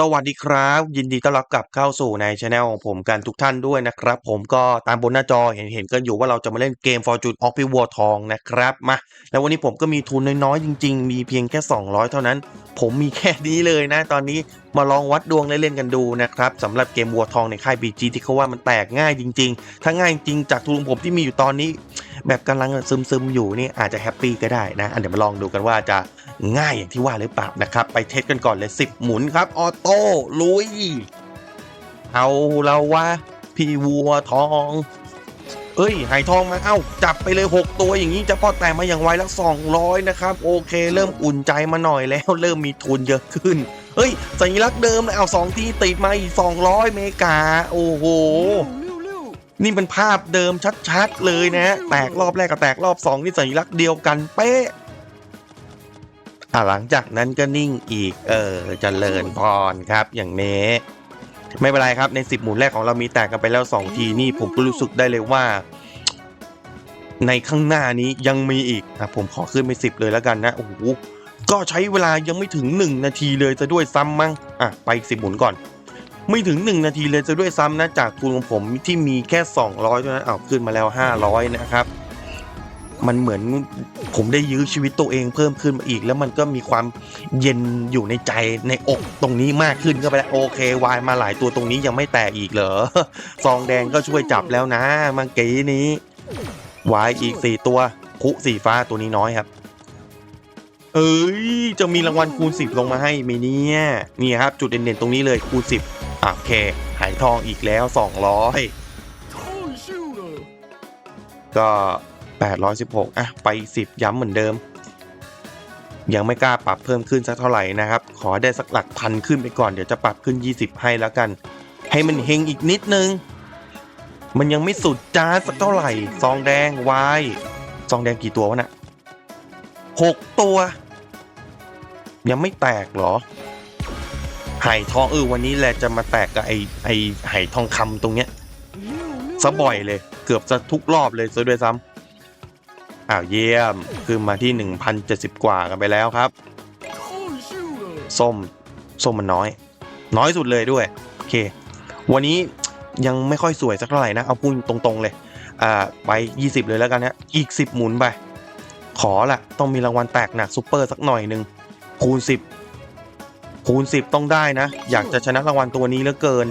สวัสดีครับ ยินดีต้อนรับกลับเข้าสู่ในช anel ของผมกันทุกท่านด้วยนะครับ ผมก็ตามบนหน้าจอเห็นเห็นกันอยู่ว่าเราจะมาเล่นเกม Fortune of p i w a r ทองนะครับมาแล้ววันนี้ผมก็มีทุนน้อยๆจริง ๆ มีเพียงแค่ 200 เท่านั้น ผมมีแค่นี้เลยนะ ตอนนี้มาลองวัดดวงเล่นๆกันดูนะครับสำหรับเกมวัวทองในค่าย BG ที่เขาว่ามันแตกง่ายจริง ๆ ถ้าง่ายจริงจากทุนผมที่มีอยู่ตอนนี้ แบบกำลังซึมๆอยู่นี่อาจจะแฮปปี้ก็ได้นะอันเดี๋ยวมาลองดูกันว่าจะง่ายอย่างที่ว่าหรือเปล่านะครับ ไปเทสกันก่อนเลย 10 หมุนครับออโต้ลุย เอาเราว่าพี่วัวทอง เอ้ยหายทองมาเอ้า จับไปเลย 6 ตัวอย่างนี้จะพอแต่มาอย่างไวแล้ว200 นะครับ โอเค เริ่มอุ่นใจมาหน่อยแล้ว เริ่มมีทุนเยอะขึ้นเฮ้ยสัญลักษณ์เดิมเลยเอาสองที่ติดมาอีก200 เมกาโอ้โห นี่เป็นภาพเดิมชัดๆเลยนะ แตกรอบแรกกับแตกรอบสองนี่สัญลักษณ์เดียวกันเป๊ะอะหลังจากนั้นก็นิ่งอีก เออเจริญพรครับ อย่างนี้ ไม่เป็นไรครับใน 10 หมุนแรกของเรามีแตกกันไปแล้ว 2 ทีนี่ผมก็รู้สึกได้เลยว่า ในข้างหน้านี้ยังมีอีกอะผมขอขึ้นไป 10 เลยแล้วกันนะโอ้โหก็ใช้เวลายังไม่ถึง 1 นาทีเลยจะด้วยซ้ำมั้งอะไปอีก10หมุนก่อน ไม่ถึง 1 นาทีเลยจะด้วยซ้ำนะ จากทุนของผมที่มีแค่ 200เท่านั้นเอาขึ้นมาแล้ว 500 นะครับ มันเหมือนผมได้ยื้อชีวิตตัวเองเพิ่มขึ้นมาอีก แล้วมันก็มีความเย็นอยู่ในใจในอกตรงนี้มากขึ้นก็ไปแล้วโอเควายมาหลายตัวตรงนี้ยังไม่แตกอีกเหรอซองแดงก็ช่วยจับแล้วนะเมื่อกี้นี้วายอีกสี่ตัวคุสีฟ้าตัวนี้น้อยครับเอ้ย จะมีรางวัลคูณ 10 ลงมาให้ไหมเนี่ย นี่ครับ จุดเด่นๆ ตรงนี้เลยคูณ 10โอเค หายทองอีกแล้ว 200 ก็ 816 อะ ไป 10 ย้ำเหมือนเดิม ยังไม่กล้าปรับเพิ่มขึ้นสักเท่าไหร่นะครับ ขอได้สักหลักพันขึ้นไปก่อน เดี๋ยวจะปรับขึ้น 20 ให้แล้วกัน ให้มันเฮงอีกนิดนึง มันยังไม่สุดจ้าสักเท่าไหร่ ซองแดงวายซองแดงกี่ตัววะน่ะหกตัว ยังไม่แตกเหรอ ไหทองเออวันนี้แหละจะมาแตกกับไอไอไหทองคำตรงเนี้ยซะบ่อยเลย เกือบจะทุกรอบเลยซะด้วยซ้ำอ้าวเยี่ยมคือมาที่ 1,070 กว่ากันไปแล้วครับ ส้ม ส้มมันน้อย น้อยสุดเลยด้วย โอเค วันนี้ยังไม่ค่อยสวยสักเท่าไหร่นะ เอาพูดตรงๆเลย อ่า ไป 20 เลยแล้วกันนะอีก 10 หมุนไป ขอละต้องมีรางวัลแตกหนักซูเปอร์สักหน่อยหนึ่งคูณ 10 คูณ10ต้องได้นะ อยากจะชนะรางวัลตัวนี้เหลือเกิน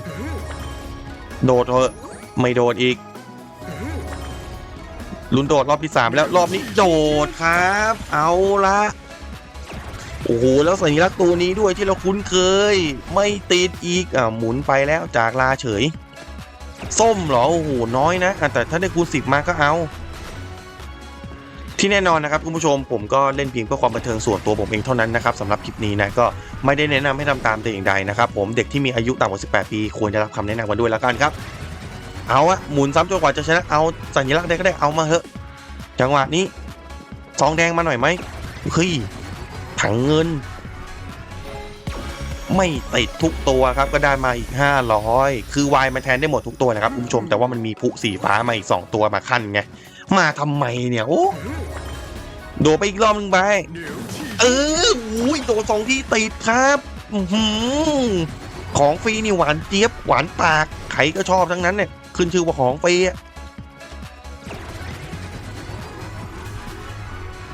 โดดเถอะไม่โดดอีก ลุนโดดรอบที่3แล้วรอบนี้โดดครับ เอาละโอ้โหแล้วสัญลักษณ์ตัวนี้ด้วยที่เราคุ้นเคย ไม่ติดอีกอ่าหมุนไปแล้วจากลาเฉย ส้มเหรอโอ้โหน้อยนะอะแต่ถ้าได้คูณ10มาก็เอา ที่แน่นอนนะครับคุณผู้ชมผมก็เล่นเพียงเพื่อความบันเทิงส่วนตัวผมเองเท่านั้นนะครับสำหรับคลิปนี้นะก็ไม่ได้แนะนำให้ทำตามแต่อย่างใดนะครับผมเด็กที่มีอายุต่ำกว่า 18 ปี ควรจะรับคำแนะนำกันด้วยแล้วกันครับ เอาอะหมุนซ้ำจนกว่าจะชนะเอาสัญลักษณ์ใดก็ได้เอามาเถอะ จังหวะนี้ซองแดงมาหน่อยไหมเฮ้ยถังเงิน ไม่ติดทุกตัวครับก็ได้มาอีก 500 คือวายมาแทนได้หมดทุกตัวนะครับคุณผู้ชมแต่ว่ามันมีผุสีฟ้ามาอีก 2 ตัวมาขั้นไง มาทำไมเนี่ยโอ้โดดไปอีกรอบนึงไป เอออุ้ยโดนสองที่ติดครับหือของฟรีนี่หวานเจี๊ยบหวานปากใครก็ชอบทั้งนั้นเนี่ยขึ้นชื่อว่าของฟรี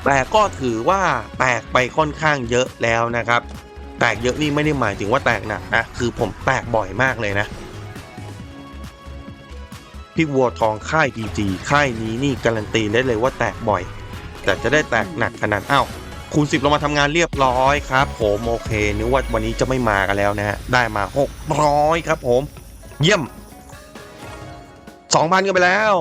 แต่ก็ถือว่าแตกไปค่อนข้างเยอะแล้วนะครับ แตกเยอะนี่ไม่ได้หมายถึงว่าแตกหนักนะคือผมแตกบ่อยมากเลยนะ พี่วัวทองค่าย PG ค่ายนี้นี่การันตีได้เลยว่าแตกบ่อย แต่จะได้แตกหนักขนาดอ้าวคูณ10เรามาทำงานเรียบร้อยครับ ผมโอเคนึกว่าวันนี้จะไม่มากันแล้วนะฮะได้มา 600 ครับผม เยี่ยม2,000กันไปแล้ว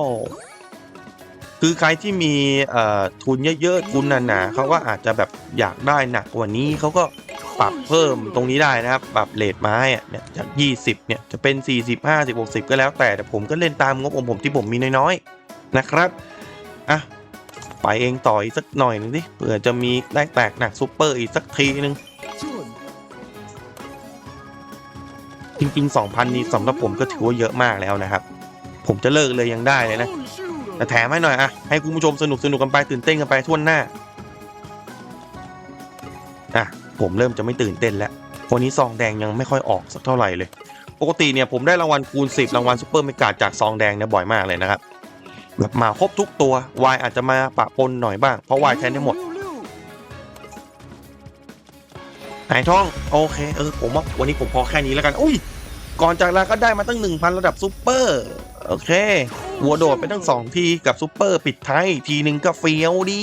คือใครที่มีเอ่อทุนเยอะๆทุนหนาๆเขาก็อาจจะแบบอยากได้หนักกว่านี้เขาก็ ปรับเพิ่มตรงนี้ได้นะครับ ปรับเลทไม้อะเนี่ยจาก 20 เนี่ยจะเป็น 40 50 60 ก็แล้วแต่แต่ผมก็เล่นตามงบของผมที่ผมมีน้อยๆนะครับอะไปเองต่ออีกสักหน่อยหนึงดิเผื่อจะมีได้แตกหนักซูเปอร์อีกสักทีนึงจริงๆ 2,000 นี่สำหรับผมก็ถือว่าเยอะมากแล้วนะครับ ผมจะเลิกเลยยังได้เลยนะ แต่แถมให้หน่อยอะให้คุณผู้ชมสนุกสนุกกันไปตื่นเต้นกันไปทั่วหน้า อะ ผมเริ่มจะไม่ตื่นเต้นแล้ววันนี้ซองแดงยังไม่ค่อยออกสักเท่าไหร่เลย ปกติเนี่ยผมได้รางวัลคูณ 10 รางวัลซูเปอร์เมกาจากซองแดงเนี่ยบ่อยมากเลยนะครับแบบมาครบทุกตัววายอาจจะมาปะปนหน่อยบ้าง เพราะวายใช้ได้หมดหายท่อง โอเค เออ ผมว่าวันนี้ผมพอแค่นี้แล้วกัน อุ้ย ก่อนจากลาก็ได้มาตั้ง 1,000 ระดับซูเปอร์ โอเควัวโดดไปตั้ง 2 ที กับซูเปอร์ ปิดท้าย ทีหนึ่งก็เฟี้ยวดี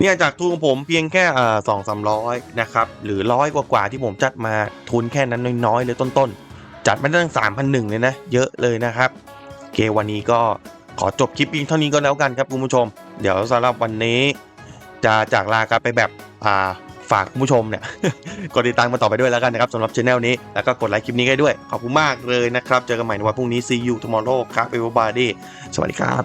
เนี่ยจากทุนของผมเพียงแค่สองสามร้อยนะครับหรือร้อยกว่าๆที่ผมจัดมาทุนแค่นั้นน้อยๆเลยต้นๆ จัดมาตั้งสามพันหนึ่งเลยนะ เยอะเลยนะครับเกวันนี้ก็ขอจบคลิปเพียงเท่านี้ก็แล้วกันครับคุณผู้ชม เดี๋ยวสำหรับวันนี้ จะจากลากันไปแบบอ่าฝากคุณผู้ชมเนี่ยกดติดตามมาต่อไปด้วยแล้วกันนะครับสำหรับช anel นี้ แล้วก็กดไลค์คลิปนี้ให้ด้วย ขอบคุณมากเลยนะครับ เจอกันใหม่ในวันพรุ่งนี้ see you tomorrow ครับ everybody สวัสดีครับ